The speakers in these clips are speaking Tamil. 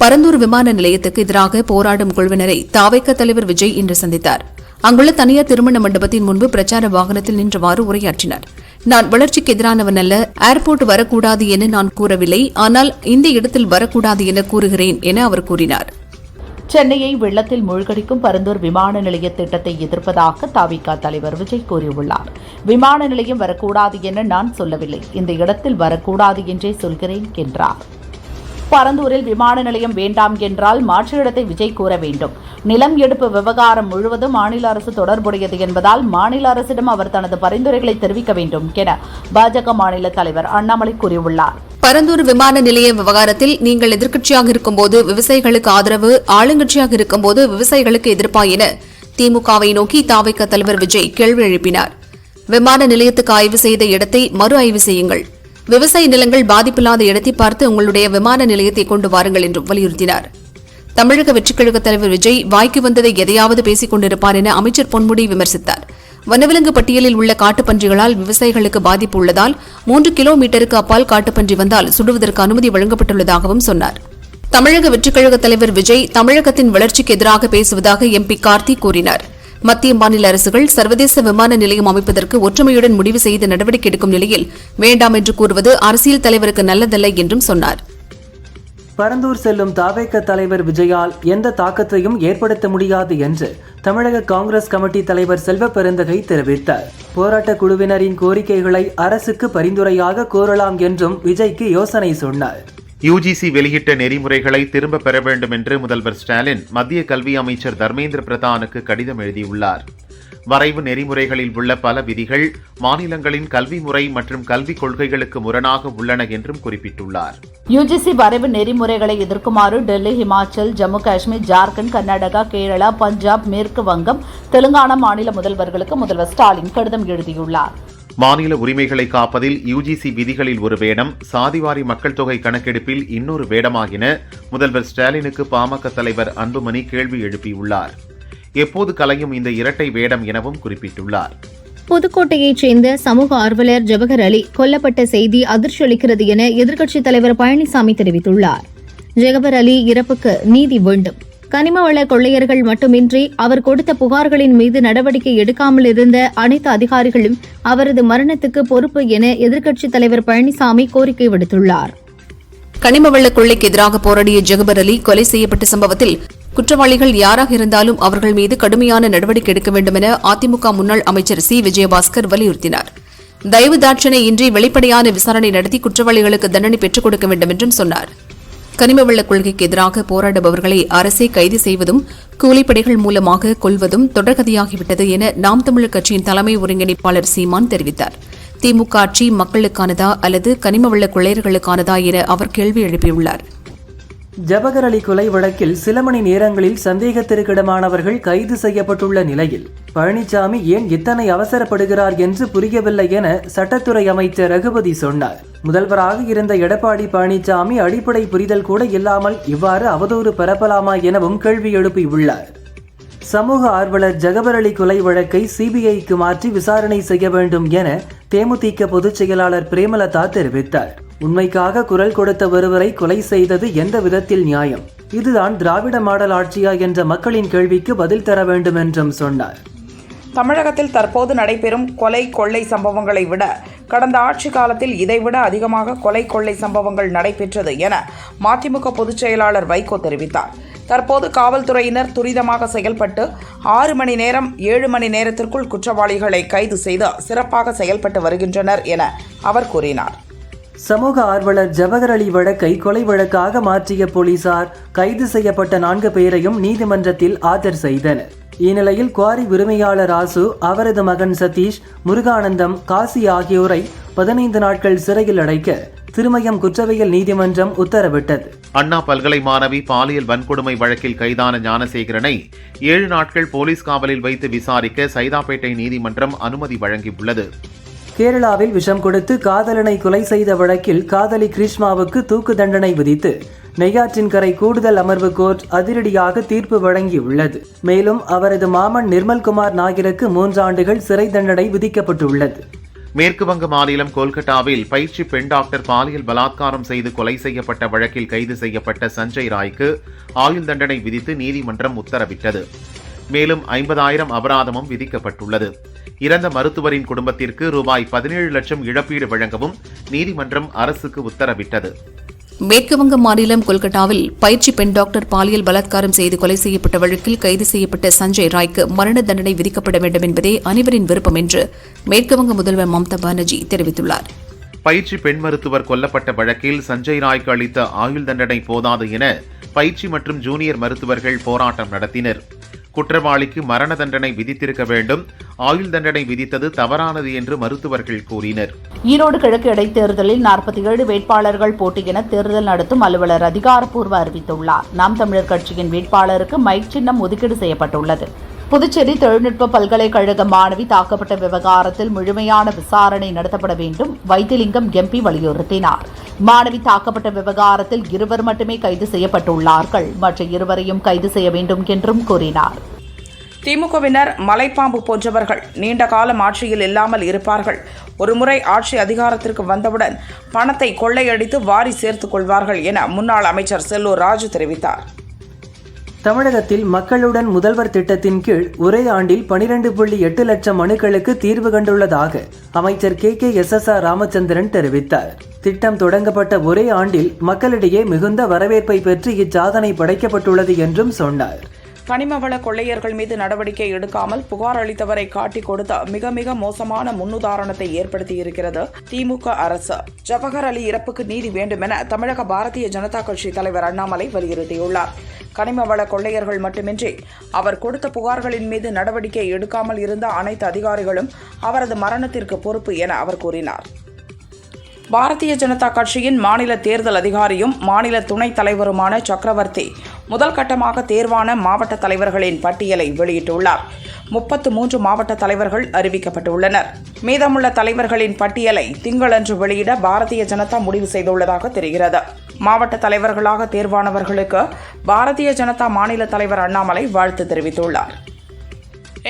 பரந்தூர் விமான நிலையத்துக்கு எதிராக போராடும் குழுவினரை தாவைக்க தலைவர் விஜய் இன்று சந்தித்தார். அங்குள்ள தனியார் திருமண மண்டபத்தின் முன்பு பிரச்சார வாகனத்தில் நின்றவாறு உரையாற்றினார். நான் வளர்ச்சிக்கு எதிரானவன் அல்ல ஏர்போர்ட் வரக்கூடாது என நான் கூறவில்லை ஆனால் இந்த இடத்தில் வரக்கூடாது என கூறுகிறேன் என அவர் கூறினார். சென்னையை வெள்ளத்தில் மூழ்கடிக்கும் பரந்தூர் விமான நிலைய திட்டத்தை எதிர்ப்பதாக தாவிகா தலைவர் விஜய் கூறியுள்ளார். விமான நிலையம் வரக்கூடாது என நான் சொல்லவில்லை இந்த இடத்தில் வரக்கூடாது என்றே சொல்கிறேன் என்றார். பரந்தூரில் விமான நிலையம் வேண்டாம் என்றால் மாற்று இடத்தை விஜய் கூற வேண்டும். நிலம் எடுப்பு விவகாரம் முழுவதும் மாநில அரசு தொடர்புடையது என்பதால் மாநில அரசிடம் அவர் தனது பரிந்துரைகளை தெரிவிக்க வேண்டும் என பாஜக மாநில தலைவர் அண்ணாமலை கூறியுள்ளார். பரந்தூர் விமான நிலைய விவகாரத்தில் நீங்கள் எதிர்க்கட்சியாக இருக்கும்போது விவசாயிகளுக்கு ஆதரவு ஆளுங்கட்சியாக இருக்கும்போது விவசாயிகளுக்கு எதிர்ப்பா என திமுகவை நோக்கி தாவைக்க தலைவர் விஜய் கேள்வி எழுப்பினார். விமான நிலையத்துக்கு ஆய்வு செய்த இடத்தை மறு ஆய்வு செய்யுங்கள். விவசாய நிலங்கள் பாதிப்பில்லாத இடத்தை பார்த்து உங்களுடைய விமான நிலையத்தை கொண்டு வாருங்கள் என்றும் வலியுறுத்தினார். தமிழக வெற்றிக்கழக தலைவர் விஜய் வாய்க்கு வந்ததை எதையாவது பேசிக் கொண்டிருப்பார் என அமைச்சர் பொன்முடி விமர்சித்தார். வனவிலங்கு பட்டியலில் உள்ள காட்டுப்பன்றிகளால் விவசாயிகளுக்கு பாதிப்பு உள்ளதால் மூன்று கிலோமீட்டருக்கு அப்பால் காட்டுப்பன்றி வந்தால் சுடுவதற்கு அனுமதி வழங்கப்பட்டுள்ளதாகவும் சொன்னார். தமிழக வெற்றிக்கழக தலைவர் விஜய் தமிழகத்தின் வளர்ச்சிக்கு எதிராக பேசுவதாக எம்பி கார்த்தி கூறினார். மத்திய மாநில அரசுகள் சர்வதேச விமான நிலையம் அமைப்பதற்கு ஒற்றுமையுடன் முடிவு செய்து நடவடிக்கை எடுக்கும் நிலையில் வேண்டாம் என்று கூறுவது அரசியல் தலைவருக்கு நல்லதல்ல என்றும் சொன்னார். பரந்தூர் செல்லும் தாவேக தலைவர் விஜயால் எந்த தாக்கத்தையும் ஏற்படுத்த முடியாது என்று தமிழக காங்கிரஸ் கமிட்டி தலைவர் செல்வ பெருந்தகை தெரிவித்தார். போராட்ட குழுவினரின் கோரிக்கைகளை அரசுக்கு பரிந்துரையாக கோரலாம் என்றும் விஜய்க்கு யோசனை சொன்னார். யுஜிசி வெளியிட்ட நெறிமுறைகளை திரும்ப பெற வேண்டும் என்று முதல்வர் ஸ்டாலின் மத்திய கல்வி அமைச்சர் தர்மேந்திர பிரதானுக்கு கடிதம் எழுதியுள்ளார். வரைவு நெறிமுறைகளில் உள்ள பல விதிகள் மாநிலங்களின் கல்வி முறை மற்றும் கல்விக் கொள்கைகளுக்கு முரணாக உள்ளன என்றும் குறிப்பிட்டுள்ளார். யுஜிசி வரைவு நெறிமுறைகளை எதிர்க்குமாறு டெல்லி ஹிமாச்சல் ஜம்மு காஷ்மீர் ஜார்க்கண்ட் கர்நாடகா கேரளா பஞ்சாப் மேற்கு வங்கம் தெலுங்கானா மாநில முதல்வர்களுக்கு முதல்வர் ஸ்டாலின் கடிதம் எழுதியுள்ளார். மாநில உரிமைகளை காப்பதில் யுஜிசி விதிகளில் ஒரு வேடம் சாதிவாரி மக்கள் தொகை கணக்கெடுப்பில் இன்னொரு வேடமாகின முதல்வர் ஸ்டாலினுக்கு பாமக தலைவர் அன்புமணி கேள்வி எழுப்பியுள்ளார். எப்போது கலையும் இந்த இரட்டை வேடம் எனவும் குறிப்பிட்டுள்ளார். புதுக்கோட்டையைச் சேர்ந்த சமூக ஆர்வலர் ஜவஹர் அலி கொல்லப்பட்ட செய்தி அதிர்ச்சி அளிக்கிறது என எதிர்க்கட்சித் தலைவர் பழனிசாமி தெரிவித்துள்ளார். ஜவஹர் அலி இறப்புக்கு நீதி வேண்டும். கனிமவள கொள்ளையர்கள் மட்டுமின்றி அவர் கொடுத்த புகார்களின் மீது நடவடிக்கை எடுக்காமல் இருந்த அனைத்து அதிகாரிகளும் அவரது மரணத்துக்கு பொறுப்பு என எதிர்க்கட்சித் தலைவர் பழனிசாமி கோரிக்கை விடுத்துள்ளார். கனிமவள கொள்ளைக்கு எதிராக போராடிய ஜெகபர் அலி கொலை செய்யப்பட்ட சம்பவத்தில் குற்றவாளிகள் யாராக இருந்தாலும் அவர்கள் மீது கடுமையான நடவடிக்கை எடுக்க வேண்டும் என அதிமுக முன்னாள் அமைச்சர் சி. விஜயபாஸ்கர் வலியுறுத்தினார். தயவு தாட்சணை இன்றி வெளிப்படையான விசாரணை நடத்தி குற்றவாளிகளுக்கு தண்டனை பெற்றுக் கொடுக்க வேண்டும் என்றும் சொன்னார். கனிம வெள்ளக் கொள்கைக்கு எதிராக போராடுபவர்களை அரசே கைது செய்வதும் கூலிப்படைகள் மூலமாக கொல்வதும் தொடர்கதையாகிவிட்டது என நாம் தமிழர் கட்சியின் தலைமை ஒருங்கிணைப்பாளர் சீமான் தெரிவித்தார். திமுக ஆட்சி மக்களுக்கானதா அல்லது கனிம வெள்ள கொள்ளையர்களுக்கானதா என அவர் கேள்வி எழுப்பியுள்ளார். ஜபகர் அலி கொலை வழக்கில் சில மணி நேரங்களில் சந்தேகத்திற்கிடமானவர்கள் கைது செய்யப்பட்டுள்ள நிலையில் பழனிசாமி ஏன் இத்தனை அவசரப்படுகிறார் என்று புரியவில்லை என சட்டத்துறை அமைச்சர் ரகுபதி சொன்னார். முதல்வராக இருந்த எடப்பாடி பழனிசாமி அடிப்படை புரிதல் கூட இல்லாமல் இவ்வாறு அவதூறு பரப்பலாமா எனவும் கேள்வி எழுப்பியுள்ளார் சமூக ஆர்வலர் ஜகபர் அலி கொலை வழக்கை சிபிஐக்கு மாற்றி விசாரணை செய்ய வேண்டும் என தேமுதிக பொதுச் செயலாளர் பிரேமலதா தெரிவித்தார். உண்மைக்காக குரல் கொடுத்த ஒருவரை கொலை செய்தது எந்த விதத்தில் நியாயம்? இதுதான் திராவிட மாடல் ஆட்சியா என்ற மக்களின் கேள்விக்கு பதில் தர வேண்டும் என்றும் சொன்னார். தமிழகத்தில் தற்போது நடைபெறும் கொலை கொள்ளை சம்பவங்களை விட கடந்த ஆட்சி காலத்தில் இதைவிட அதிகமாக கொலை கொள்ளை சம்பவங்கள் நடைபெற்றது என மதிமுக பொதுச் செயலாளர் வைகோ தெரிவித்தார். தற்போது காவல்துறையினர் துரிதமாக செயல்பட்டு ஆறு மணி நேரம் ஏழு மணி நேரத்திற்குள் குற்றவாளிகளை கைது செய்து சிறப்பாக செயல்பட்டு வருகின்றனர் என அவர் கூறினார். சமூக ஆர்வலர் ஜவஹர் அலி வழக்கை கொலை வழக்காக மாற்றிய போலீசார் கைது செய்யப்பட்ட நான்கு பேரையும் நீதிமன்றத்தில் ஆஜர் செய்தனர். இந்நிலையில் குவாரி உரிமையாளர் ராசு அவரது மகன் சதீஷ் முருகானந்தம் காசி ஆகியோரை பதினைந்து நாட்கள் சிறையில் அடைக்க திருமயம் குற்றவியல் நீதிமன்றம் உத்தரவிட்டது. அண்ணா பல்கலை மாணவி பாலியல் வன்கொடுமை வழக்கில் கைதான ஞானசேகரனை ஏழு நாட்கள் போலீஸ் காவலில் வைத்து விசாரிக்க சைதாப்பேட்டை நீதிமன்றம் அனுமதி வழங்கியுள்ளது. கேரளாவில் விஷம் கொடுத்து காதலனை கொலை செய்த வழக்கில் காதலி கிருஷ்மாவுக்கு தூக்கு தண்டனை விதித்து நெய்யாற்றின்கரை கூடுதல் அமர்வு கோர்ட் அதிரடியாக தீர்ப்பு வழங்கியுள்ளது. மேலும் அவரது மாமன் நிர்மல்குமார் நாயருக்கு மூன்று ஆண்டுகள் சிறை தண்டனை விதிக்கப்பட்டுள்ளது. மேற்கு வங்க மாநிலம் கொல்கட்டாவில் பயிற்சி பெண் டாக்டர் பாலியல் பலாத்காரம் செய்து கொலை செய்யப்பட்ட வழக்கில் கைது செய்யப்பட்ட சஞ்சய் ராய்க்கு ஆயுள் தண்டனை விதித்து நீதிமன்றம் உத்தரவிட்டது. மேலும் ஐம்பதாயிரம் அபராதமும் விதிக்கப்பட்டுள்ளது. இறந்த மருத்துவரின் குடும்பத்திற்கு ரூபாய் பதினேழு லட்சம் இழப்பீடு வழங்கவும் நீதிமன்றம் அரசுக்கு உத்தரவிட்டது. மேற்குவங்க மாநிலம் கொல்கட்டாவில் பயிற்சி பெண் டாக்டர் பாலியல் பலாத்காரம் செய்து கொலை செய்யப்பட்ட வழக்கில் கைது செய்யப்பட்ட சஞ்சய் ராய்க்கு மரண தண்டனை விதிக்கப்பட வேண்டும் என்பதே அனைவரின் விருப்பம் என்று மேற்குவங்க முதல்வர் மம்தா பானர்ஜி தெரிவித்துள்ளார். பயிற்சி பெண் மருத்துவர் கொல்லப்பட்ட வழக்கில் சஞ்சய் ராய்க்கு அளித்த ஆயுள் தண்டனை போதாது என பயிற்சி மற்றும் ஜூனியர் மருத்துவர்கள் போராட்டம் நடத்தினர். குற்றவாளிக்கு மரண தண்டனை விதித்திருக்க வேண்டும். ஆயுள் தண்டனை விதித்தது தவறானது என்று மருத்துவர்கள் கூறினர். ஈரோடு கிழக்கு இடைத்தேர்தலில் நாற்பத்தி ஏழு வேட்பாளர்கள் போட்டியென தேர்தல் நடத்தும் அலுவலர் அதிகாரப்பூர்வ அறிவித்துள்ளார். நாம் தமிழர் கட்சியின் வேட்பாளருக்கு மைக் சின்னம் ஒதுக்கீடு செய்யப்பட்டுள்ளது. புதுச்சேரி தொழில்நுட்ப பல்கலைக்கழக மாணவி தாக்கப்பட்ட விவகாரத்தில் முழுமையான விசாரணை நடத்தப்பட வேண்டும். வைத்திலிங்கம் எம்பி வலியுறுத்தினார். மாணவி தாக்கப்பட்ட விவகாரத்தில் இருவர் மட்டுமே கைது செய்யப்பட்டுள்ளார்கள். மற்ற இருவரையும் கைது செய்ய வேண்டும் என்றும் கூறினார். திமுகவினர் மலைப்பாம்பு போன்றவர்கள் நீண்ட காலம் ஆட்சியில் இல்லாமல் இருப்பார்கள். ஒருமுறை ஆட்சி அதிகாரத்திற்கு வந்தவுடன் பணத்தை கொள்ளையடித்து வாரி சேர்த்துக் கொள்வார்கள் என முன்னாள் அமைச்சர் செல்லூர் ராஜு தெரிவித்தார். தமிழகத்தில் மக்களுடன் முதல்வர் திட்டத்தின் கீழ் ஒரே ஆண்டில் பனிரெண்டு புள்ளி எட்டு லட்சம் மனுக்களுக்கு தீர்வு கண்டுள்ளதாக அமைச்சர் K K S S R Ramachandran தெரிவித்தார். திட்டம் தொடங்கப்பட்ட ஒரே ஆண்டில் மக்களிடையே மிகுந்த வரவேற்பை பெற்று இச்சாதனை படைக்கப்பட்டுள்ளது என்றும் சொன்னார். கனிமவள கொள்ளையர்கள் மீது நடவடிக்கை எடுக்காமல் புகார் அளித்தவரை காட்டிக் கொடுத்த மிக மிக மோசமான முன்னுதாரணத்தை ஏற்படுத்தியிருக்கிறது திமுக அரசு. ஜவஹர் அலி இறப்புக்கு நீதி வேண்டும் என தமிழக பாரதிய ஜனதா கட்சி தலைவர் அண்ணாமலை வலியுறுத்தியுள்ளார். கனிமவள கொள்ளையர்கள் மட்டுமின்றி அவர் கொடுத்த புகார்களின் மீது நடவடிக்கை எடுக்காமல் இருந்த அனைத்து அதிகாரிகளும் அவரது மரணத்திற்கு பொறுப்பு என அவர் கூறினார். பாரதிய ஜனதா கட்சியின் மாநில தேர்தல் அதிகாரியும் மாநில துணைத் தலைவருமான சக்கரவர்த்தி முதல் கட்டமாக தேர்வான மாவட்ட தலைவர்களின் பட்டியலை வெளியிட்டுள்ளார். முப்பத்து மூன்று மாவட்ட தலைவர்கள் அறிவிக்கப்பட்டுள்ளனர். மீதமுள்ள தலைவர்களின் பட்டியலை திங்களன்று வெளியிட பாரதிய ஜனதா முடிவு செய்துள்ளதாக தெரிகிறது. மாவட்ட தலைவர்களாக தேர்வானவர்களுக்கு பாரதிய ஜனதா மாநில தலைவர் அண்ணாமலை வாழ்த்து தெரிவித்துள்ளார்.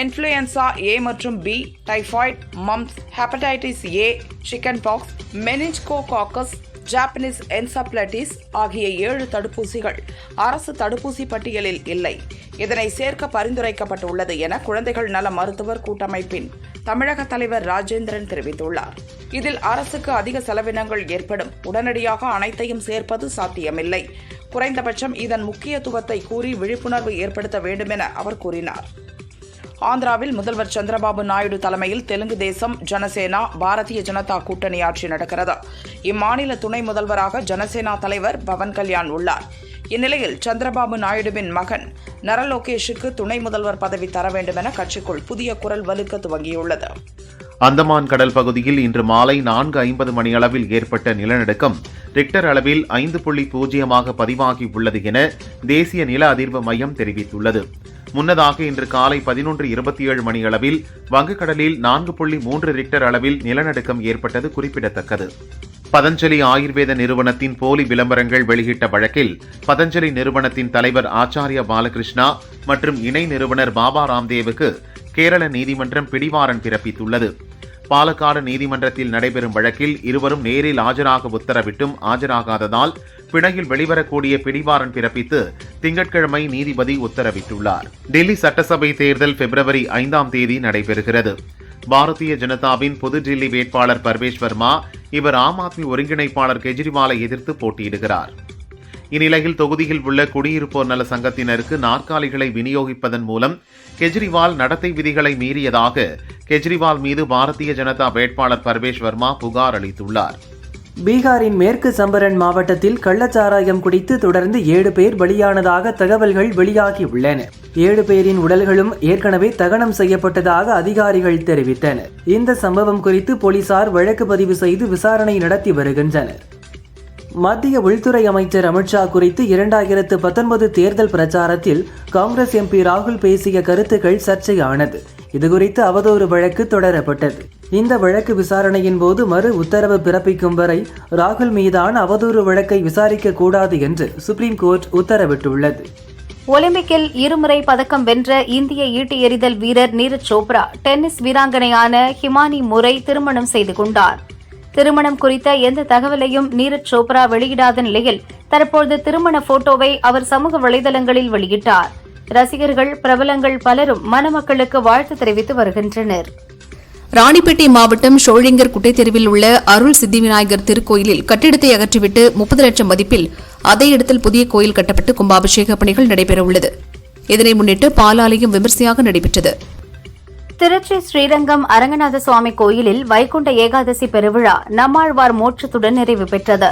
இன்ஃப்ளூயன்சா ஏ மற்றும் B typhoid mumps hepatitis A chickenpox meningococcus Japanese encephalitis ஆகிய ஏழு தடுப்பூசிகள். அரசு தடுப்பூசி பட்டியலில் இல்லை. இதனை சேர்க்க பரிந்துரைக்கப்பட்டுள்ளது என குழந்தைகள் நல மருத்துவர் கூட்டமைப்பின் தமிழக தலைவர் ராஜேந்திரன் தெரிவித்துள்ளார். இதில் அரசுக்கு அதிக செலவினங்கள் ஏற்படும். உடனடியாக அனைத்தையும் சேர்ப்பது சாத்தியமில்லை. குறைந்தபட்சம் இதன் முக்கியத்துவத்தை கூறி விழிப்புணர்வு ஏற்படுத்த வேண்டும் என அவர் கூறினார். ஆந்திராவில் முதல்வர் சந்திரபாபு நாயுடு தலைமையில் தெலுங்கு தேசம் ஜனசேனா பாரதிய ஜனதா கூட்டணி ஆட்சி நடக்கிறது. இம்மாநில துணை முதல்வராக ஜனசேனா தலைவர் பவன் கல்யாண் உள்ளார். இந்நிலையில் சந்திரபாபு நாயுடுவின் மகன் நரலோகேஷுக்கு துணை முதல்வர் பதவி தர வேண்டும் என கட்சிக்குள் புதிய குரல் வலுக்க துவங்கியுள்ளது. அந்தமான் கடல் பகுதியில் இன்று மாலை நான்கு ஐம்பது மணியளவில் ஏற்பட்ட நிலநடுக்கம் ரிக்டர் அளவில் ஐந்து புள்ளி பூஜ்ஜியமாக பதிவாகி உள்ளது என தேசிய நில அதிர்வு மையம் தெரிவித்துள்ளது. முன்னதாக இன்று காலை பதினொன்று இருபத்தி ஏழு மணியளவில் வங்கக்கடலில் நான்கு புள்ளி மூன்று ரிக்டர் அளவில் நிலநடுக்கம் ஏற்பட்டது குறிப்பிடத்தக்கது. பதஞ்சலி ஆயுர்வேத நிறுவனத்தின் போலி விளம்பரங்கள் வெளியிட்ட வழக்கில் பதஞ்சலி நிறுவனத்தின் தலைவர் ஆச்சாரிய பாலகிருஷ்ணா மற்றும் இணை நிறுவனர் பாபா ராம்தேவுக்கு கேரள நீதிமன்றம் பிடிவாரன் பிறப்பித்துள்ளது. பாலக்காடு நீதிமன்றத்தில் நடைபெறும் வழக்கில் இருவரும் நேரில் ஆஜராக உத்தரவிட்டும் ஆஜராகாததால் பிணையில் வெளிவரக்கூடிய பிடிவாரன் பிறப்பித்து திங்கட்கிழமை நீதிபதி உத்தரவிட்டுள்ளார். டெல்லி சட்டசபை தேர்தல் பிப்ரவரி ஐந்தாம் தேதி நடைபெறுகிறது. பாரதிய ஜனதாவின் புதுடில்லி வேட்பாளர் பர்வேஷ் வர்மா இவர் ஆம் ஆத்மி ஒருங்கிணைப்பாளர் கெஜ்ரிவாலை எதிர்த்து போட்டியிடுகிறார். இந்நிலையில் தொகுதியில் உள்ள குடியிருப்போர் நல சங்கத்தினருக்கு நாற்காலிகளை விநியோகிப்பதன் மூலம் கெஜ்ரிவால் நடத்தை விதிகளை மீறியதாக கெஜ்ரிவால் மீது பாரதிய ஜனதா வேட்பாளர் பர்வேஷ் வர்மா புகார் அளித்துள்ளார். பீகாரின் மேற்கு சம்பரன் மாவட்டத்தில் கள்ளச்சாராயம் குடித்து தொடர்ந்து ஏழு பேர் பலியானதாக தகவல்கள் வெளியாகியுள்ளன. ஏழு பேரின் உடல்களும் ஏற்கனவே தகனம் செய்யப்பட்டதாக அதிகாரிகள் தெரிவித்தனர். இந்த சம்பவம் குறித்து போலீசார் வழக்கு பதிவு செய்து விசாரணை நடத்தி வருகின்றனர். மத்திய உள்துறை அமைச்சர் அமித்ஷா குறித்து இரண்டாயிரத்து பத்தொன்பது தேர்தல் பிரச்சாரத்தில் காங்கிரஸ் எம்பி ராகுல் பேசிய கருத்துக்கள் சர்ச்சையானது. இதுகுறித்து அவதூறு வழக்கு தொடரப்பட்டது. இந்த வழக்கு விசாரணையின் போது மறு உத்தரவு பிறப்பிக்கும் வரை ராகுல் மீதான அவதூறு வழக்கை விசாரிக்க கூடாது என்று சுப்ரீம் கோர்ட் உத்தரவிட்டுள்ளது. ஒலிம்பிக்கில் இருமுறை பதக்கம் வென்ற இந்திய ஈட்டி எறிதல் வீரர் நீரஜ் சோப்ரா டென்னிஸ் வீராங்கனையான ஹிமானி முறை திருமணம் செய்து கொண்டார். திருமணம் குறித்த எந்த தகவலையும் நீரஜ் சோப்ரா வெளியிடாத நிலையில் தற்போது திருமண போட்டோவை அவர் சமூக வலைதளங்களில் வெளியிட்டார். ரசிகர்கள் பிரபலங்கள் பலரும் மணமக்களுக்கு வாழ்த்து தெரிவித்து வருகின்றனர். ராணிப்பேட்டை மாவட்டம் ஷோழிங்கர் குட்டைத்தெருவில் உள்ள அருள் சித்தி விநாயகர் திருக்கோயிலில் கட்டிடத்தை அகற்றிவிட்டு முப்பது லட்சம் மதிப்பில் அதே இடத்தில் புதிய கோயில் கட்டப்பட்டு கும்பாபிஷேக பணிகள் நடைபெறவுள்ளது. இதனை முன்னிட்டு பாலாலயம் விமர்சையாக நடைபெற்றது. திருச்சி ஸ்ரீரங்கம் அரங்கநாத சுவாமி கோயிலில் வைகுண்ட ஏகாதசி பெருவிழா நம்மாழ்வார் மோட்சத்துடன் நிறைவு பெற்றது.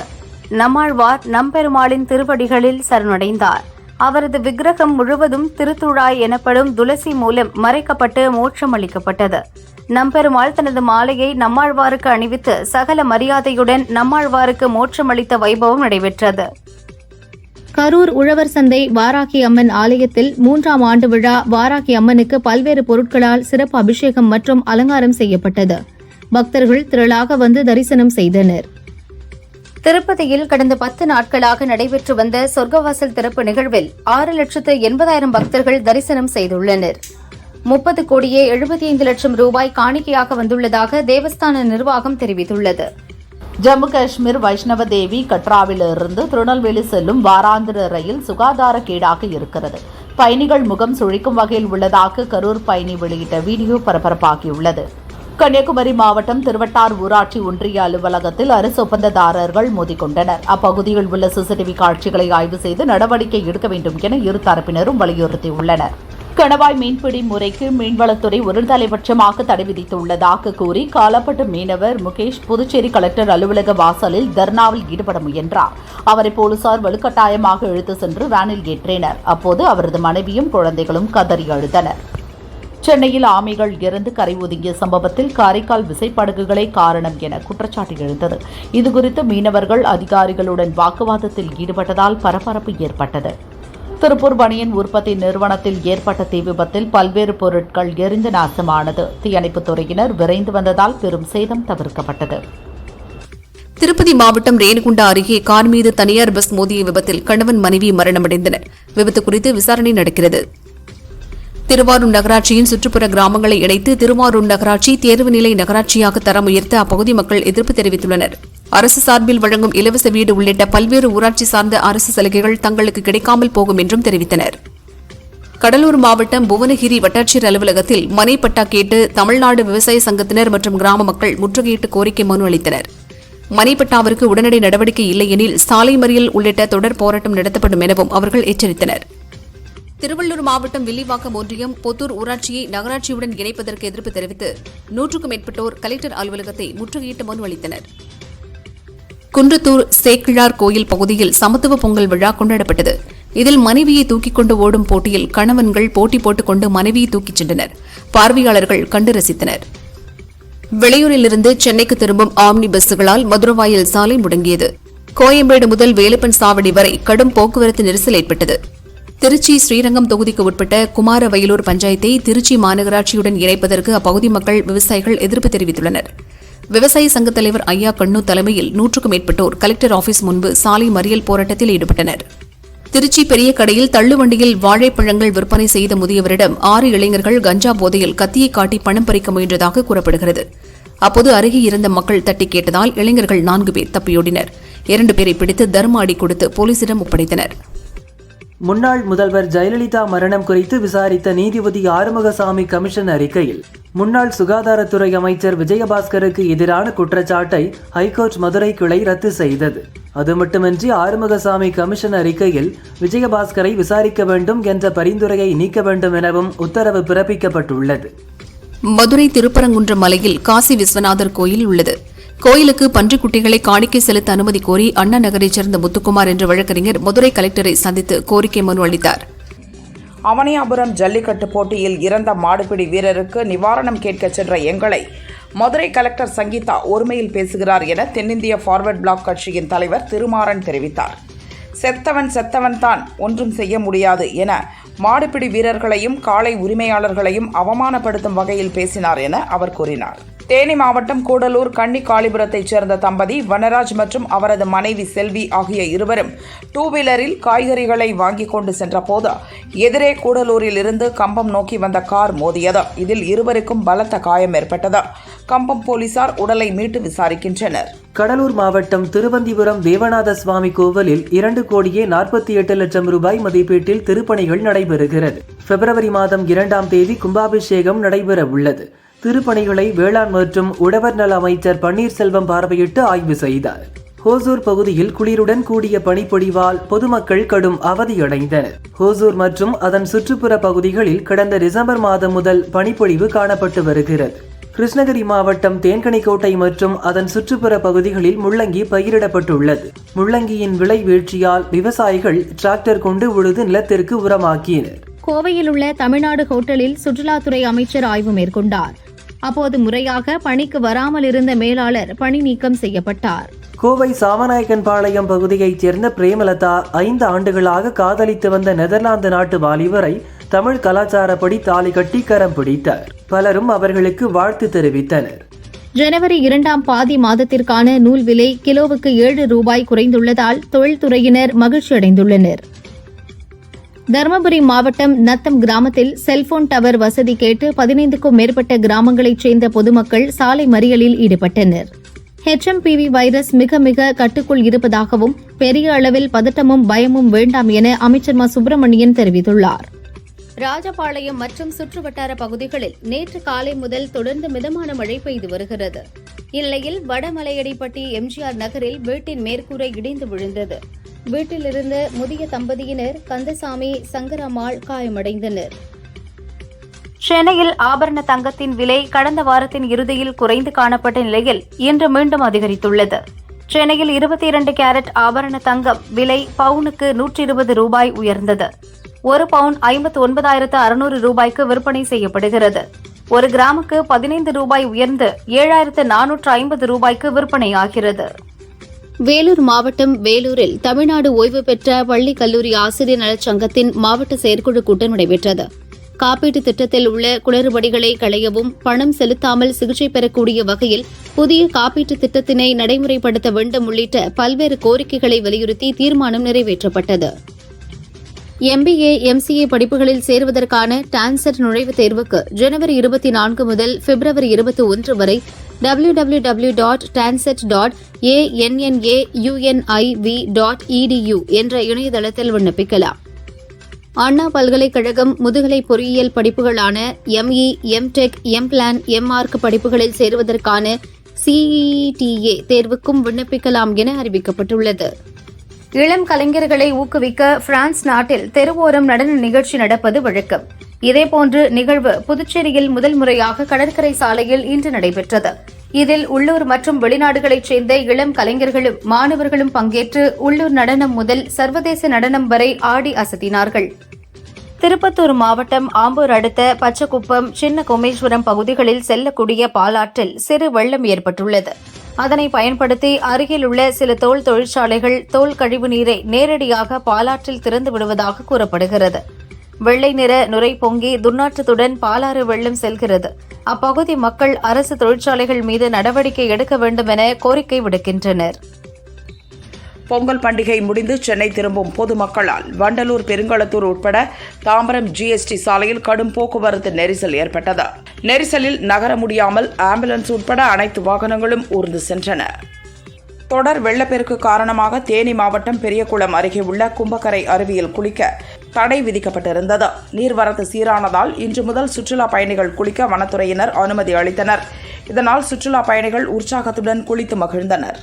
நம்மாழ்வார் நம்பெருமாளின் திருவடிகளில் சரணடைந்தார். அவரது விக்கிரகம் முழுவதும் திருத்துழாய் எனப்படும் துளசி மூலம் மறைக்கப்பட்டு மோட்சம் அளிக்கப்பட்டது. நம்பெருமாள் தனது மாலையை நம்மாழ்வாருக்கு அணிவித்து சகல மரியாதையுடன் நம்மாழ்வாருக்கு மோட்சம் அளித்த வைபவம் நடைபெற்றது. கரூர் உழவர் சந்தை வாராகி அம்மன் ஆலயத்தில் மூன்றாம் ஆண்டு விழா வாராகி அம்மனுக்கு பல்வேறு பொருட்களால் சிறப்பு அபிஷேகம் மற்றும் அலங்காரம் செய்யப்பட்டது. பக்தர்கள் திரளாக வந்து தரிசனம் செய்தனர். திருப்பதியில் கடந்த பத்து நாட்களாக நடைபெற்று வந்த சொர்க்கவாசல் திறப்பு நிகழ்வில் ஆறு லட்சத்து எண்பதாயிரம் பக்தர்கள் தரிசனம் செய்துள்ளனர். முப்பது கோடியே எழுபத்தி ஐந்து லட்சம் ரூபாய் காணிக்கையாக வந்துள்ளதாக தேவஸ்தான நிர்வாகம் தெரிவித்துள்ளது. ஜம்மு காஷ்மீர் வைஷ்ணவ தேவி கட்ராவிலிருந்து திருநெல்வேலி செல்லும் வாராந்திர ரயில் சுகாதார கேடாக இருக்கிறது. பயணிகள் முகம் சுழிக்கும் வகையில் உள்ளதாக கரூர் பயணி வெளியிட்ட வீடியோ பரபரப்பாகியுள்ளது. கன்னியாகுமரி மாவட்டம் திருவட்டார் ஊராட்சி ஒன்றிய அலுவலகத்தில் அரசு ஒப்பந்ததாரர்கள் மோதிக்கொண்டனர். அப்பகுதியில் உள்ள சிசிடிவி காட்சிகளை ஆய்வு செய்து நடவடிக்கை எடுக்க வேண்டும் என இரு தரப்பினரும் வலியுறுத்தியுள்ளனர். கணவாய் மீன்பிடி முறைக்கு மீன்வளத்துறை ஒரு தலைபட்சமாக தடை விதித்துள்ளதாக கூறி காலப்பட்ட மீனவர் முகேஷ் புதுச்சேரி கலெக்டர் அலுவலக வாசலில் தர்ணாவில் ஈடுபட முயன்றார். அவரை போலீசார் வலுக்கட்டாயமாக இழுத்து சென்று வேனில் ஏற்றினர். அப்போது அவரது மனைவியும் குழந்தைகளும் கதறி அழுதனர். சென்னையில் ஆமைகள் இறந்து கரை ஒதுங்கிய சம்பவத்தில் காரைக்கால் விசைப்படகுகளே காரணம் என குற்றச்சாட்டு எழுந்தது. இதுகுறித்து மீனவர்கள் அதிகாரிகளுடன் வாக்குவாதத்தில் ஈடுபட்டதால் பரபரப்பு ஏற்பட்டது. திருப்பூர் பனியன் உற்பத்தி நிறுவனத்தில் ஏற்பட்ட தீ விபத்தில் பல்வேறு பொருட்கள் எரிந்து நாசமானது. தீயணைப்புத் துறையினர் விரைந்து வந்ததால் பெரும் சேதம் தவிர்க்கப்பட்டது. திருப்பதி மாவட்டம் ரேணுகுண்டா அருகே கார் மீது தனியார் பஸ் மோதிய விபத்தில் கணவன் மனைவி மரணமடைந்தனர். விபத்து குறித்து விசாரணை நடக்கிறது. திருவாரூர் நகராட்சியின் சுற்றுப்புற கிராமங்களை இணைத்து திருவாரூர் நகராட்சி தேர்வு நிலை நகராட்சியாக தரம் உயர்த்த அப்பகுதி மக்கள் எதிர்ப்பு தெரிவித்துள்ளனர். அரசு சார்பில் வழங்கும் இலவச வீடு உள்ளிட்ட பல்வேறு ஊராட்சி சார்ந்த அரசு சலுகைகள் தங்களுக்கு கிடைக்காமல் போகும் என்றும் தெரிவித்தனர். கடலூர் மாவட்டம் புவனகிரி வட்டாட்சியர் அலுவலகத்தில் மனைப்பட்டா கேட்டு தமிழ்நாடு விவசாய சங்கத்தினர் மற்றும் கிராம மக்கள் முற்றுகையிட்டு கோரிக்கை மனு அளித்தனர். மனைபட்டாவிற்கு உடனடி நடவடிக்கை இல்லையெனில் சாலை மறியல் உள்ளிட்ட தொடர் போராட்டம் நடத்தப்படும் எனவும் அவர்கள் எச்சரித்தனர். திருவள்ளூர் மாவட்டம் வில்லிவாக்கம் ஒன்றியம் பொத்தூர் ஊராட்சியை நகராட்சியுடன் இணைப்பதற்கு எதிர்ப்பு தெரிவித்து நூற்றுக்கும் மேற்பட்டோர் கலெக்டர் அலுவலகத்தை முற்றுகையிட்டு மனு அளித்தனர் குன்றத்தூர் சேக்கிழார் கோயில் பகுதியில் சமத்துவ பொங்கல் விழா கொண்டாடப்பட்டது. இதில் மனைவியை தூக்கிக் கொண்டு ஓடும் போட்டியில் கணவன்கள் போட்டி போட்டுக் கொண்டு மனைவியை தூக்கிச் சென்றனர். பார்வையாளர்கள் கண்டு ரசித்தனர். வெளியூரிலிருந்து சென்னைக்கு திரும்பும் ஆம்னி பஸ்ஸுகளால் மதுரவாயல் சாலை முடங்கியது. கோயம்பேடு முதல் வேலுப்பன் சாவடி வரை கடும் போக்குவரத்து நெரிசல் ஏற்பட்டது. திருச்சி ஸ்ரீரங்கம் தொகுதிக்கு உட்பட்ட குமாரவயலூர் பஞ்சாயத்தை திருச்சி மாநகராட்சியுடன் இணைப்பதற்கு அப்பகுதி மக்கள் விவசாயிகள் எதிர்ப்பு தெரிவித்துள்ளனர். விவசாய சங்கத் தலைவர் ஐயா கண்ணு தலைமையில் நூற்றுக்கும் மேற்பட்டோர் கலெக்டர் ஆபீஸ் முன்பு சாலை மறியல் போராட்டத்தில் ஈடுபட்டனர். திருச்சி பெரிய கடையில் தள்ளுவண்டியில் வாழைப்பழங்கள் விற்பனை செய்த முதியவரிடம் ஆறு இளைஞர்கள் கஞ்சா போதையில் கத்தியை காட்டி பணம் பறிக்க முயன்றதாக கூறப்படுகிறது. அப்போது அருகே இருந்த மக்கள் தட்டி கேட்டதால் இளைஞர்கள் நான்கு பேர் தப்பியோடினர். இரண்டு பேரை பிடித்து தர்ம அடி கொடுத்து போலீசிடம் ஒப்படைத்தனர். முன்னாள் முதல்வர் ஜெயலலிதா மரணம் குறித்து விசாரித்த நீதிபதி ஆறுமுகசாமி கமிஷன் அறிக்கையில் முன்னாள் சுகாதாரத்துறை அமைச்சர் விஜயபாஸ்கருக்கு எதிரான குற்றச்சாட்டை ஹைகோர்ட் மதுரை கிளை ரத்து செய்தது. அது மட்டுமின்றி ஆறுமுகசாமி கமிஷன் அறிக்கையில் விஜயபாஸ்கரை விசாரிக்க வேண்டும் என்ற பரிந்துரையை நீக்க வேண்டும் எனவும் உத்தரவு பிறப்பிக்கப்பட்டுள்ளது. மதுரை திருப்பரங்குன்றம் மலையில் காசி விஸ்வநாதர் கோயில் உள்ளது. கோயிலுக்கு பன்றிக்குட்டிகளை காணிக்கை செலுத்த அனுமதி கோரி அண்ணா நகரைச் சேர்ந்த முத்துக்குமார் என்ற வழக்கறிஞர் மதுரை கலெக்டரை சந்தித்து கோரிக்கை மனு அளித்தார். அவனியாபுரம் ஜல்லிக்கட்டு போட்டியில் இறந்த மாடுபிடி வீரருக்கு நிவாரணம் கேட்கச் சென்ற எங்களை மதுரை கலெக்டர் சங்கீதா ஒருமையில் பேசுகிறார் என தென்னிந்திய ஃபார்வர்ட் பிளாக் கட்சியின் தலைவர் திருமாறன் தெரிவித்தார். செத்தவன் செத்தவன் தான் ஒன்றும் செய்ய முடியாது என மாடுபிடி வீரர்களையும் காளை உரிமையாளர்களையும் அவமானப்படுத்தும் வகையில் பேசினார் என அவர் கூறினார். தேனி மாவட்டம் கூடலூர் கன்னி காளிபுரத்தைச் சேர்ந்த தம்பதி வனராஜ் மற்றும் அவரது மனைவி செல்வி ஆகிய இருவரும் டூ வீலரில் காய்கறிகளை வாங்கிக் கொண்டு சென்றபோது எதிரே கூடலூரில் இருந்து கம்பம் நோக்கி வந்த கார் மோதியது. இதில் இருவருக்கும் பலத்த காயம் ஏற்பட்டது. கம்பம் போலீசார் உடலை மீட்டு விசாரிக்கின்றனர். கடலூர் மாவட்டம் திருவந்திபுரம் தேவநாத சுவாமி கோவிலில் இரண்டு கோடியே நாற்பத்தி எட்டு லட்சம் ரூபாய் மதிப்பீட்டில் திருப்பணிகள் நடைபெறுகிறது. பிப்ரவரி மாதம் இரண்டாம் தேதி கும்பாபிஷேகம் நடைபெற உள்ளது திருப்பணிகளை வேளாண் மற்றும் உழவர் நல அமைச்சர் பன்னீர்செல்வம் பார்வையிட்டு ஆய்வு செய்தார். ஹோசூர் பகுதியில் குளிருடன் கூடிய பனிப்பொழிவால் பொதுமக்கள் கடும் அவதியடைந்தனர். ஹோசூர் மற்றும் அதன் சுற்றுப்புற பகுதிகளில் கடந்த டிசம்பர் மாதம் முதல் பனிப்பொழிவு காணப்பட்டு வருகிறது. கிருஷ்ணகிரி மாவட்டம் தேன்கனிக்கோட்டை மற்றும் அதன் சுற்றுப்புற பகுதிகளில் முள்ளங்கி பயிரிடப்பட்டுள்ளது. முள்ளங்கியின் விலை வீழ்ச்சியால் விவசாயிகள் டிராக்டர் கொண்டு உழுது நிலத்திற்கு உரமாக்கினர். கோவையில் உள்ள தமிழ்நாடு ஹோட்டலில் சுற்றுலாத்துறை அமைச்சர் ஆய்வு மேற்கொண்டார். அப்போது முறையாக பணிக்கு வராமல் இருந்த மேலாளர் பணி நீக்கம் செய்யப்பட்டார். கோவை சாமநாயக்கன்பாளையம் பகுதியைச் சேர்ந்த பிரேமலதா ஐந்து ஆண்டுகளாக காதலித்து வந்த நெதர்லாந்து நாட்டு வாலிபரை தமிழ் கலாச்சாரப்படி தாலி கட்டி கரம் பிடித்தார். பலரும் அவர்களுக்கு வாழ்த்து தெரிவித்தனர். ஜனவரி இரண்டாம் பாதி மாதத்திற்கான நூல் விலை கிலோவுக்கு ஏழு ரூபாய் குறைந்துள்ளதால் தொழில்துறையினர் மகிழ்ச்சியடைந்துள்ளனர். தருமபுரி மாவட்டம் நத்தம் கிராமத்தில் செல்போன் டவர் வசதி கேட்டு பதினைந்துக்கும் மேற்பட்ட கிராமங்களைச் சேர்ந்த பொதுமக்கள் சாலை மறியலில் ஈடுபட்டனர். ஹெச்எம்பிவி வைரஸ் மிக மிக கட்டுக்குள் இருப்பதாகவும் பெரிய அளவில் பதட்டமும் பயமும் வேண்டாம் என அமைச்சர் மா. சுப்பிரமணியன் தெரிவித்துள்ளார். ராஜபாளையம் மற்றும் சுற்றுவட்டார பகுதிகளில் நேற்று காலை முதல் தொடர்ந்து மிதமான மழை பெய்து வருகிறது. இந்நிலையில் வடமலையடிப்பட்டி எம்ஜிஆர் நகரில் வீட்டின் மேற்கூரை இடிந்து விழுந்தது. வீட்டிலிருந்த முதிய தம்பதியினர் கந்தசாமி சங்கரம்மாள் காயமடைந்தனர். சென்னையில் ஆபரண தங்கத்தின் விலை கடந்த வாரத்தின் இறுதியில் குறைந்து காணப்பட்ட நிலையில் இன்று மீண்டும் அதிகரித்துள்ளது. சென்னையில் இருபத்தி இரண்டு கேரட் ஆபரண தங்கம் விலை பவுனுக்கு நூற்றி இருபது ரூபாய் உயர்ந்தது. ஒரு பவுன் ஐம்பத்து ஒன்பதாயிரத்து அறுநூறு ரூபாய்க்கு விற்பனை செய்யப்படுகிறது. ஒரு கிராமுக்கு பதினைந்து ரூபாய் உயர்ந்து ஏழாயிரத்து நானூற்று ஐம்பது ரூபாய்க்கு விற்பனையாகிறது வேலூர் மாவட்டம் வேலூரில் தமிழ்நாடு ஓய்வு பெற்ற பள்ளி கல்லூரி ஆசிரியர் நலச் சங்கத்தின் மாவட்ட செயற்குழு கூட்டம் நடைபெற்றது. காப்பீட்டு திட்டத்தில் உள்ள குளறுபடிகளை களையவும் பணம் செலுத்தாமல் சிகிச்சை பெறக்கூடிய வகையில் புதிய காப்பீட்டு திட்டத்தினை நடைமுறைப்படுத்த வேண்டும் உள்ளிட்ட பல்வேறு கோரிக்கைகளை வலியுறுத்தி தீர்மானம் நிறைவேற்றப்பட்டது. எம்பிஏ எம்சிஏ படிப்புகளில் சேருவதற்கான டான்செட் நுழைவுத் தேர்வுக்கு ஜனவரி இருபத்தி நான்கு முதல் பிப்ரவரி இருபத்தி ஒன்று வரை W W W dot TANCET dot A N N A U N I V dot edu என்ற இணையதளத்தில் விண்ணப்பிக்கலாம். அண்ணா பல்கலைக்கழகம் முதுகலை பொறியியல் படிப்புகளான M E M Tech M Plan M Arch படிப்புகளில் சேருவதற்கான சிஇடிஏ தேர்வுக்கும் விண்ணப்பிக்கலாம் என அறிவிக்கப்பட்டுள்ளது. இளம் கலைஞர்களை ஊக்குவிக்க பிரான்ஸ் நாட்டில் தெருவோரம் நடன நிகழ்ச்சி நடப்பது வழக்கம். இதேபோன்று நிகழ்வு புதுச்சேரியில் முதல் முறையாக கடற்கரை சாலையில் இன்று நடைபெற்றது. இதில் உள்ளூர் மற்றும் வெளிநாடுகளைச் சேர்ந்த இளம் கலைஞர்களும் மாணவர்களும் பங்கேற்று உள்ளூர் நடனம் முதல் சர்வதேச நடனம் வரை ஆடி அசத்தினார்கள். திருப்பத்தூர் மாவட்டம் ஆம்பூர் அடுத்த பச்சக்குப்பம் சின்ன குமேஸ்வரம் பகுதிகளில் செல்லக்கூடிய பாலாற்றில் சிறு வெள்ளம் ஏற்பட்டுள்ளது. அதனை பயன்படுத்தி அருகில் உள்ள சில தோல் தொழிற்சாலைகள் தோல் கழிவு நீரை நேரடியாக பாலாற்றில் திறந்து விடுவதாக கூறப்படுகிறது. வெள்ளை நிற நுரை பொங்கி துர்நாற்றத்துடன் பாலாறு வெள்ளம் செல்கிறது. அப்பகுதி மக்கள் அரசு தொழிற்சாலைகள் மீது நடவடிக்கை எடுக்க வேண்டும் என கோரிக்கை விடுக்கின்றனர். பொங்கல் பண்டிகை முடிந்து சென்னை திரும்பும் பொதுமக்களால் வண்டலூர் பெருங்களத்தூர் உட்பட தாம்பரம் ஜிஎஸ்டி சாலையில் கடும் போக்குவரத்து நெரிசல் ஏற்பட்டது. நெரிசலில் நகர முடியாமல் ஆம்புலன்ஸ் உட்பட அனைத்து வாகனங்களும் ஊர்ந்து சென்றன. தொடர் வெள்ளப்பெருக்கு காரணமாக தேனி மாவட்டம் பெரியகுளம் அருகே உள்ள கும்பக்கரை அருவியில் குளிக்க தடை விதிக்கப்பட்டிருந்தது. நீர்வரத்து சீரானதால் இன்று முதல் சுற்றுலா பயணிகள் குளிக்க வனத்துறையினர் அனுமதி அளித்தனர். இதனால் சுற்றுலா பயணிகள் உற்சாகத்துடன் குளித்து மகிழ்ந்தனர்.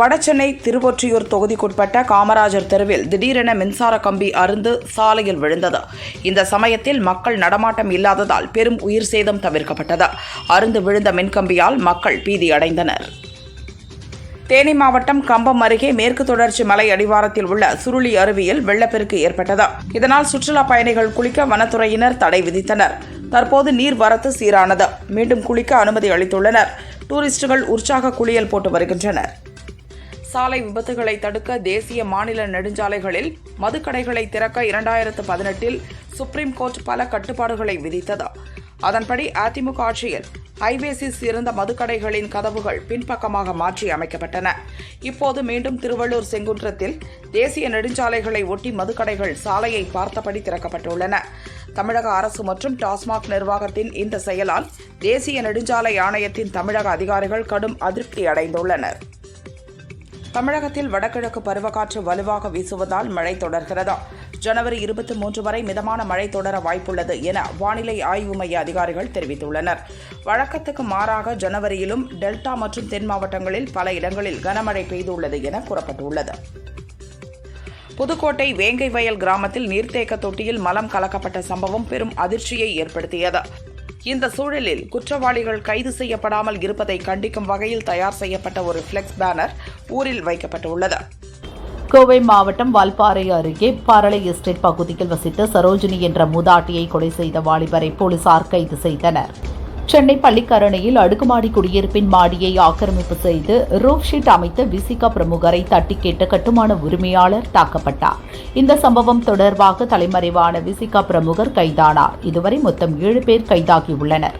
வடசென்னை திருவொற்றியூர் தொகுதிக்குட்பட்ட காமராஜர் தெருவில் திடீரென மின்சார கம்பி அருந்து சாலையில் விழுந்தது. இந்த சமயத்தில் மக்கள் நடமாட்டம் இல்லாததால் பெரும் உயிர் சேதம் தவிர்க்கப்பட்டது. அருந்து விழுந்த மின்கம்பியால் மக்கள் பீதியடைந்தனர் தேனி மாவட்டம் கம்பம் அருகே மேற்கு தொடர்ச்சி மலை அடிவாரத்தில் உள்ள சுருளி அருவியில் வெள்ளப்பெருக்கு ஏற்பட்டது. இதனால் சுற்றுலா பயணிகள் குளிக்க வனத்துறையினர் தடை விதித்தனர். தற்போது நீர் வரத்து சீரானது. மீண்டும் குளிக்க அனுமதி அளித்துள்ளனர். டூரிஸ்டுகள் உற்சாக குளியல் போட்டு வருகின்றனர். சாலை விபத்துகளை தடுக்க தேசிய மாநில நெடுஞ்சாலைகளில் மதுக்கடைகளை திறக்க இரண்டாயிரத்து பதினெட்டில் சுப்ரீம் கோர்ட் பல கட்டுப்பாடுகளை விதித்தது. அதன்படி அதிமுக ஆட்சியில் ஹைவேசிஸ் இருந்த மதுக்கடைகளின் கதவுகள் பின்பக்கமாக மாற்றி அமைக்கப்பட்டன. இப்போது மீண்டும் திருவள்ளூர் செங்குன்றத்தில் தேசிய நெடுஞ்சாலைகளை ஒட்டி மதுக்கடைகள் சாலையை பார்த்தபடி திறக்கப்பட்டுள்ளன. தமிழக அரசு மற்றும் டாஸ்மாக் நிர்வாகத்தின் இந்த செயலால் தேசிய நெடுஞ்சாலை ஆணையத்தின் தமிழக அதிகாரிகள் கடும் அதிருப்தி அடைந்துள்ளனர். தமிழகத்தில் வடகிழக்கு பருவக்காற்று வலுவாக வீசுவதால் மழை தொடர்கிறது. ஜனவரி இருபத்தி மூன்று வரை மிதமான மழை தொடர வாய்ப்புள்ளது என வானிலை ஆய்வு மைய அதிகாரிகள் தெரிவித்துள்ளனர். வழக்கத்துக்கு மாறாக ஜனவரியிலும் டெல்டா மற்றும் தென் மாவட்டங்களில் பல இடங்களில் கனமழை பெய்துள்ளது என கூறப்பட்டுள்ளது. புதுக்கோட்டை வேங்கை வயல் கிராமத்தில் நீர்த்தேக்க தொட்டியில் மலம் கலக்கப்பட்ட சம்பவம் பெரும் அதிர்ச்சியை ஏற்படுத்தியது. இந்த சூழலில் குற்றவாளிகள் கைது செய்யப்படாமல் இருப்பதை கண்டிக்கும் வகையில் தயார் செய்யப்பட்ட ஒரு ஃபிளெக்ஸ் பேனர் ஊரில் வைக்கப்பட்டுள்ளது. கோவை மாவட்டம் வால்பாறை அருகே பரளை எஸ்டேட் பகுதியில் வசித்த சரோஜினி என்ற மூதாட்டியை கொலை செய்த வாலிபரை போலீசார் கைது செய்தனர். சென்னை பள்ளிக்கரணையில் அடுக்குமாடி குடியிருப்பின் மாடியை ஆக்கிரமிப்பு செய்து ரூப் ஷீட் அமைத்த விசிகா பிரமுகரை தட்டி கேட்ட கட்டுமான உரிமையாளர் தாக்கப்பட்டார். இந்த சம்பவம் தொடர்பாக தலைமறைவான விசிகா பிரமுகர் கைதானார். இதுவரை மொத்தம் ஏழு பேர் கைதாகியுள்ளனர்.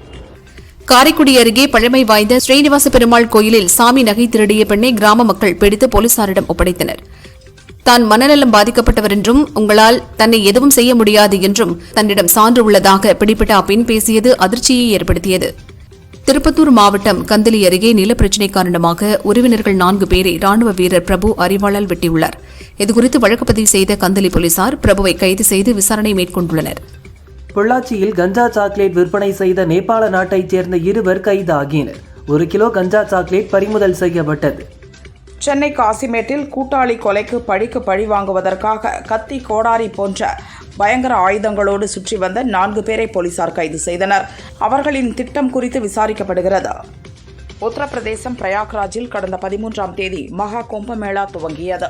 காரைக்குடி அருகே பழமை வாய்ந்த ஸ்ரீனிவாச பெருமாள் கோயிலில் சாமி நகை திருடிய பெண்ணை கிராம மக்கள் பிடித்து போலீசாரிடம் ஒப்படைத்தனர். தான் மனநலம் பாதிக்கப்பட்டவர் என்றும் உங்களால் தன்னை எதுவும் செய்ய முடியாது என்றும் தன்னிடம் சான்று உள்ளதாக பிடிபட்ட அப்பெண் பேசியது அதிர்ச்சியை ஏற்படுத்தியது. திருப்பத்தூர் மாவட்டம் கந்தலி அருகே நிலப்பிரச்சினை காரணமாக உறவினர்கள் நான்கு பேரை ராணுவ வீரர் பிரபு அறிவாளால் வெட்டியுள்ளார். இதுகுறித்து வழக்கு பதிவு செய்த கந்தலி போலீசார் பிரபுவை கைது செய்து விசாரணை மேற்கொண்டுள்ளனர். பொள்ளாச்சியில் கஞ்சா சாக்லேட் விற்பனை செய்த நேபாள நாட்டைச் சேர்ந்த இருவர் கைதாகினர். ஒரு கிலோ கஞ்சா சாக்லேட் பறிமுதல் செய்யப்பட்டது. சென்னை காசிமேட்டில் கூட்டாளி கொலைக்கு பழிக்கு பழி வாங்குவதற்காக கத்தி கோடாரி போன்ற பயங்கர ஆயுதங்களோடு சுற்றி வந்த நான்கு பேரை போலீசார் கைது செய்தனர். அவர்களின் திட்டம் குறித்து விசாரிக்கப்படுகிறது. உத்தரப்பிரதேசம் பிரயாக்ராஜில் கடந்த பதிமூன்றாம் தேதி மகா கும்பமேளா துவங்கியது.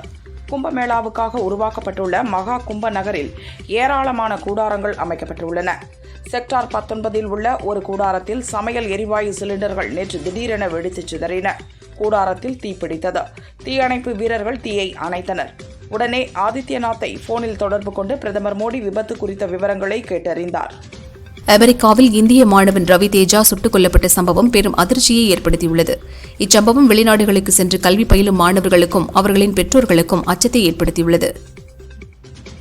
கும்பமேளாவுக்காக உருவாக்கப்பட்டுள்ள மகா கும்ப நகரில் ஏராளமான கூடாரங்கள் அமைக்கப்பட்டுள்ளன. செக்டார் பத்தொன்பதில் உள்ள ஒரு கூடாரத்தில் சமையல் எரிவாயு சிலிண்டர்கள் நேற்று திடீரென வெடித்துச் சிதறின. கூடாரத்தில் தீப்பிடித்தது. தீயணைப்பு வீரர்கள் தீயை அணைத்தனர். உடனே ஆதித்யநாத்தை போனில் தொடர்பு கொண்டு பிரதமர் மோடி விபத்து குறித்த விவரங்களை கேட்டறிந்தார். அமெரிக்காவில் இந்திய மாணவன் ரவி தேஜா சுட்டுக் கொல்லப்பட்ட சம்பவம் பெரும் அதிர்ச்சியை ஏற்படுத்தியுள்ளது. இச்சம்பவம் வெளிநாடுகளுக்கு சென்று கல்வி பயிலும் மாணவர்களுக்கும் அவர்களின் பெற்றோர்களுக்கும் அச்சத்தை ஏற்படுத்தியுள்ளது.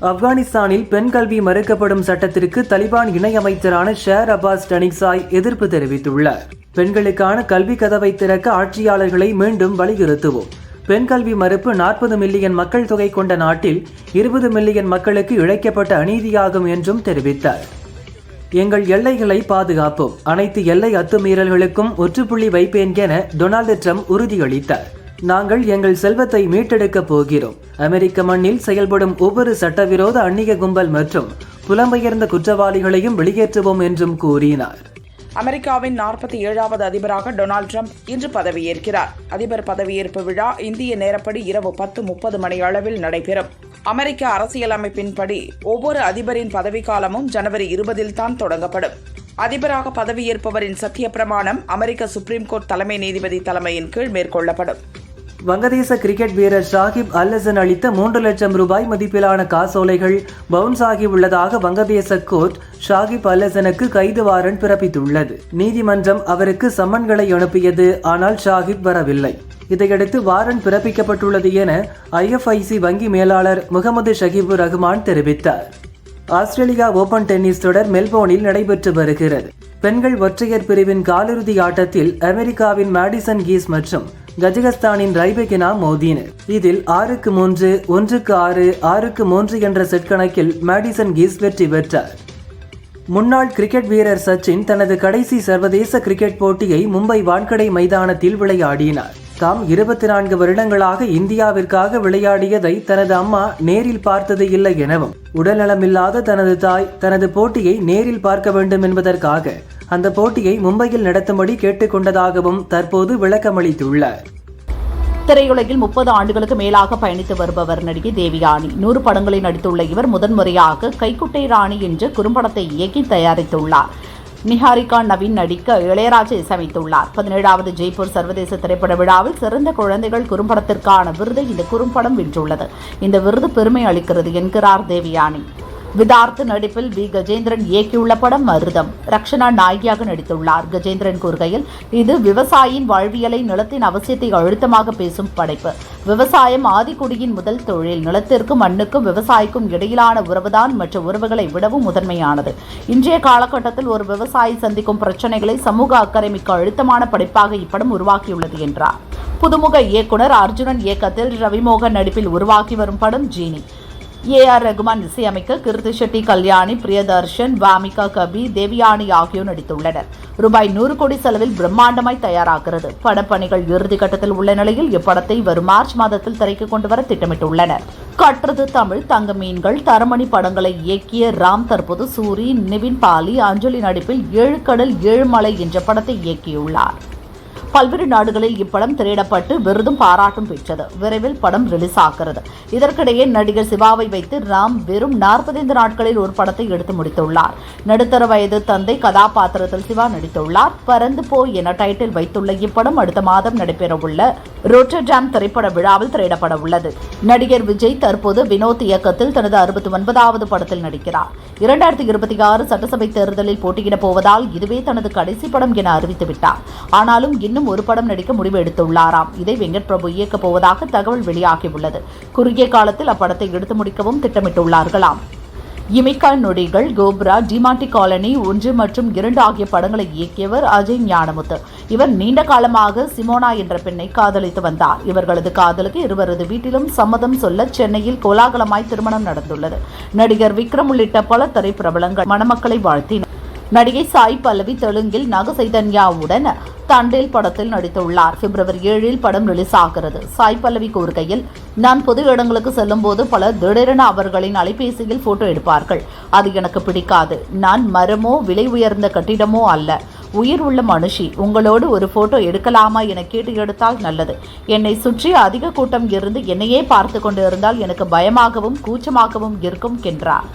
ஆப்கானிஸ்தானில் பெண் கல்வி மறுக்கப்படும் சட்டத்திற்கு தலிபான் இணையமைச்சரான ஷேர் அப்பாஸ் டனிக்சாய் எதிர்ப்பு தெரிவித்துள்ளார். பெண்களுக்கான கல்வி கதவை திறக்க ஆட்சியாளர்களை மீண்டும் வலியுறுத்துவோம். பெண் கல்வி மறுப்பு நாற்பது மில்லியன் மக்கள் தொகை கொண்ட நாட்டில் இருபது மில்லியன் மக்களுக்கு இழைக்கப்பட்ட அநீதியாகும் என்றும் தெரிவித்தார். எங்கள் எல்லைகளை பாதுகாப்போம். அனைத்து எல்லை அத்துமீறல்களுக்கும் ஒற்றுப்புள்ளி வைப்பேன் என டொனால்டு ட்ரம்ப் உறுதியளித்தார். நாங்கள் எங்கள் செல்வத்தை மீட்டெடுக்கப் போகிறோம். அமெரிக்க மண்ணில் செயல்படும் ஒவ்வொரு சட்டவிரோத அந்நிய கும்பல் மற்றும் புலம்பெயர்ந்த குற்றவாளிகளையும் வெளியேற்றுவோம் என்றும் கூறினார். அமெரிக்காவின் நாற்பத்தி ஏழாவது அதிபராக டொனால்ட் ட்ரம்ப் இன்று பதவியேற்கிறார். அதிபர் பதவியேற்பு விழா இந்திய நேரப்படி இரவு பத்து முப்பது மணி அளவில் நடைபெறும். அமெரிக்க அரசியலமைப்பின்படி ஒவ்வொரு அதிபரின் பதவிக்காலமும் ஜனவரி இருபதில் தான் தொடங்கப்படும். அதிபராக பதவியேற்பவரின் சத்திய பிரமாணம் அமெரிக்க சுப்ரீம் கோர்ட் தலைமை நீதிபதி தலைமையின் கீழ் மேற்கொள்ளப்படும். வங்கதேச கிரிக்கெட் வீரர் ஷாகிப் அல்லசன் அளித்த மூன்று லட்சம் ரூபாய் மதிப்பிலான காசோலைகள் பவுன்ஸ் ஆகியுள்ளதாக வங்கதேச கோர்ட் ஷாகிப் அல்லசனுக்கு கைது வாரண்ட் பிறப்பித்துள்ளது. நீதிமன்றம் அவருக்கு சம்மன்களை அனுப்பியது ஆனால் ஷாகிப் வரவில்லை. இதையடுத்து வாரண்ட் பிறப்பிக்கப்பட்டுள்ளது என ஐஎஃப்ஐசி வங்கி மேலாளர் முகமது ஷகிபு ரஹ்மான் தெரிவித்தார். ஆஸ்திரேலியா ஓபன் டென்னிஸ் தொடர் மெல்போர்னில் நடைபெற்று வருகிறது. பெண்கள் ஒற்றையர் பிரிவின் காலிறுதி ஆட்டத்தில் அமெரிக்காவின் மேடிசன் கீஸ் மற்றும் கஜகஸ்தானின் ரைபெகினா மோதினர் இதில் ஆறுக்கு மூன்று ஒன்றுக்கு ஆறு ஆறுக்கு மூன்று என்ற செட் கணக்கில் மேடிசன் கீஸ் வெற்றி பெற்றார். முன்னாள் கிரிக்கெட் வீரர் சச்சின் தனது கடைசி சர்வதேச கிரிக்கெட் போட்டியை மும்பை வான்கடை மைதானத்தில் விளையாடினார். தாம் இருபத்தி நான்கு வருடங்களாக இந்தியாவிற்காக விளையாடியதை தனது அம்மா நேரில் பார்த்தது இல்லை எனவும் உடல்நலமில்லாத தனது தாய் தனது போட்டியை நேரில் பார்க்க வேண்டும் என்பதற்காக அந்த போட்டியை மும்பையில் நடத்தும்படி கேட்டுக்கொண்டதாகவும் தற்போது விளக்கமளித்துள்ளார். திரையுலகில் முப்பது ஆண்டுகளுக்கு மேலாக பயணித்து வருபவர் நடிகை தேவியானி. நூறு படங்களில் நடித்துள்ள இவர் முதன்முறையாக கைக்குட்டை ராணி என்ற குறும்படத்தை இயக்கி தயாரித்துள்ளார். நிஹாரிகா நவீன் நடிக்க இளையராஜா இசையமைத்துள்ளார் பதினேழாவது ஜெய்ப்பூர் சர்வதேச திரைப்பட விழாவில் சிறந்த குழந்தைகள் குறும்படத்திற்கான விருதை இந்த குறும்படம் வென்றுள்ளது. இந்த விருது பெருமை அளிக்கிறது என்கிறார் தேவியானி. விதார்த் நடிப்பில் வி. கஜேந்திரன் இயக்கியுள்ள படம் மருதம் ரக்ஷனா நாயகியாக நடித்துள்ளார். கஜேந்திரன் கூறுகையில் இது விவசாயியின் வாழ்வியலை நிலத்தின் அவசியத்தை அழுத்தமாக பேசும் படைப்பு. விவசாயம் ஆதிக்குடியின் முதல் தொழில். நிலத்திற்கும் மண்ணுக்கும் விவசாயிக்கும் இடையிலான உறவுதான் மற்ற உறவுகளை விடவும் முதன்மையானது. இன்றைய காலகட்டத்தில் ஒரு விவசாயி சந்திக்கும் பிரச்சனைகளை சமூக அக்கறை மிக்க அழுத்தமான படைப்பாக இப்படம் உருவாக்கியுள்ளது என்றார். புதுமுக இயக்குனர் அர்ஜுனன் இயக்கத்தில் ரவிமோகன் நடிப்பில் உருவாக்கி வரும் படம் ஜீனி. ஏ ஆர் ரகுமான் இசையமைக்க கிருத்தி ஷெட்டி கல்யாணி பிரியதர்ஷன் வாமிகா கபி தேவியானி ஆகியோர் நடித்துள்ளனர். ரூபாய் நூறு கோடி செலவில் பிரம்மாண்டமாய் தயாராகிறது. படப்பணிகள் இறுதிக்கட்டத்தில் உள்ள நிலையில் இப்படத்தை வரும் மார்ச் மாதத்தில் திரைக்கு கொண்டு வர திட்டமிட்டுள்ளனர். கற்றது தமிழ் தங்க மீன்கள் தரமணி படங்களை இயக்கிய ராம் தற்போது சூரி நிவின் பாலி அஞ்சலி நடிப்பில் ஏழு கடல் ஏழு மலை என்ற படத்தை இயக்கியுள்ளார். பல்வேறு நாடுகளில் இப்படம் திரையிடப்பட்டு விருதும் பாராட்டும் பெற்றது. விரைவில் படம் ரிலீஸ் ஆகிறது. இதற்கிடையே நடிகர் சிவாவை வைத்து ராம் வெறும் நாற்பத்தைந்து நாட்களில் ஒரு படத்தை எடுத்து முடித்துள்ளார். நடுத்தர வயது தந்தை கதாபாத்திரத்தில் சிவா நடித்துள்ளார். பறந்து போய் என டைட்டில் வைத்துள்ள இப்படம் அடுத்த மாதம் நடைபெறவுள்ள ரோட்டர்டாம் திரைப்பட விழாவில் திரையிடப்பட உள்ளது. நடிகர் விஜய் தற்போது வினோத் இயக்கத்தில் தனது அறுபத்தி ஒன்பதாவது படத்தில் நடிக்கிறார். இரண்டாயிரத்தி இருபத்தி ஆறு சட்டசபை தேர்தலில் போட்டியிடப் போவதால் இதுவே தனது கடைசி படம் என அறிவித்துவிட்டார். ஆனாலும் இன்னும் ஒரு படம் நடிக்க முடிவு எடுத்துள்ளாராம். இதை வெங்கட் பிரபு இயக்கப் போவதாக தகவல் வெளியாகியுள்ளது. குறுகிய காலத்தில் அப்படத்தை எடுத்து முடிக்கவும் திட்டமிட்டுள்ளார்களாம். இமைக்கா நொடிகள் கோப்ரா டிமாண்டி காலனி ஒன்று மற்றும் இரண்டு ஆகிய படங்களை இயக்கியவர் அஜய் ஞானமுத்து. இவர் நீண்ட காலமாக சிமோனா என்ற பெண்ணை காதலித்து வந்தார். இவர்களது காதலுக்கு இருவரது வீட்டிலும் சம்மதம் சொல்ல சென்னையில் கோலாகலமாய் திருமணம் நடந்துள்ளது. நடிகர் விக்ரம் உள்ளிட்ட பல திரைப்பிரபலங்கள் மணமக்களை வாழ்த்தினர். நடிகை சாய் பல்லவி தெலுங்கில் நகசைதன்யாவுடன் சைதன்யாவுடன் படத்தில் நடித்துள்ளார். பிப்ரவரி ஏழில் படம் ரிலீஸ் ஆகிறது சாய் பல்லவி கூறுகையில் நான் பொது இடங்களுக்கு செல்லும் போது பல திடீரென அவர்களின் அலைபேசியில் போட்டோ எடுப்பார்கள். அது எனக்கு பிடிக்காது. நான் மரமோ விலை உயர்ந்த கட்டிடமோ அல்ல. உயிர் உள்ள மனுஷி. உங்களோடு ஒரு போட்டோ எடுக்கலாமா என கேட்டு எடுத்தால் நல்லது. என்னை சுற்றி அதிக கூட்டம் இருந்து என்னையே பார்த்து கொண்டு இருந்தால் எனக்கு பயமாகவும் கூச்சமாகவும் இருக்கும் என்றார்.